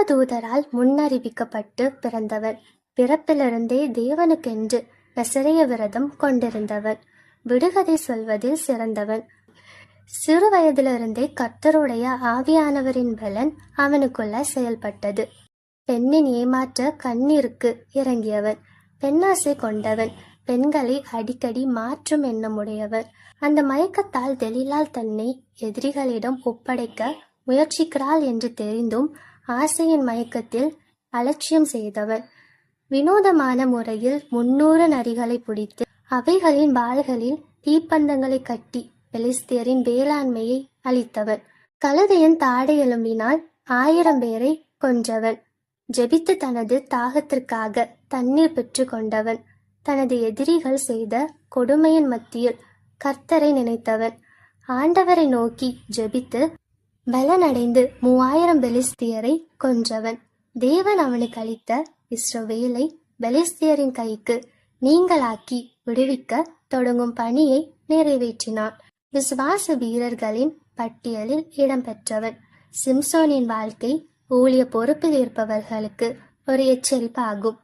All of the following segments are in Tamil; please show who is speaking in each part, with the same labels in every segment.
Speaker 1: தேவதூதரால் முன்னறிவிக்கப்பட்டு பிறந்தவர். பிறப்பிலிருந்தே தேவனுக்கென்று நசிறைய விரதம் கொண்டிருந்தவர். விடுகதை சொல்வதில் சிறந்தவன். சிறு வயதிலிருந்தே கர்த்தருடைய ஆவியானவரின் பலன் அவனுக்குள்ள செயல்பட்டது. பெண்ணின் ஏமாற்ற கண்ணீருக்கு இறங்கியவன். பெண்ணாசை கொண்டவன். பெண்களை அடிக்கடி மாற்றும் எண்ணமுடையவர் அந்த மயக்கத்தால் தெளிலால் தன்னை எதிரிகளிடம் ஒப்படைக்க முயற்சிக்கிறாள் என்று தெரிந்தும் ஆசையின் மயக்கத்தில் அலட்சியம் செய்தவன் வினோதமான முறையில் முன்னூறு நரிகளை பிடித்து அவைகளின் வாள்களில் தீப்பந்தங்களை கட்டி பெலிஸ்தியரின் வேளாண்மையை அளித்தவர் கழுதையின் தாடை எலும்பினால் ஆயிரம் பேரை கொன்றவன் ஜெபித்து தனது தாகத்திற்காக தண்ணீர் பெற்று கொண்டவன் தனது எதிரிகள் செய்த கொடுமையின் மத்தியில் கர்த்தரை நினைத்தவன் ஆண்டவரை நோக்கி ஜெபித்து பலனடைந்து மூவாயிரம் பெலிஸ்தியரை கொன்றவன். தேவன் அவனுக்கு அளித்த இஸ்ரவேலை பெலிஸ்தியரின் கைக்கு நீங்களாக்கி விடுவிக்க தொடங்கும் பணியை நிறைவேற்றினான். விசுவாச வீரர்களின் பட்டியலில் இடம்பெற்றவன் சிம்சோனின் வாழ்க்கை ஊழிய பொறுப்பில் இருப்பவர்களுக்கு ஒரு எச்சரிப்பாகும்.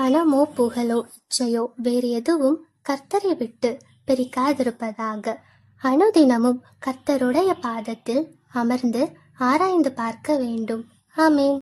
Speaker 1: பணமோ புகழோ இச்சையோ வேறு எதுவும் கர்த்தரை விட்டு பிரிக்காதிருப்பதாக. அனுதினமும் கர்த்தருடைய பாதத்தில் அமர்ந்து ஆராய்ந்து பார்க்க வேண்டும். ஆமேன்.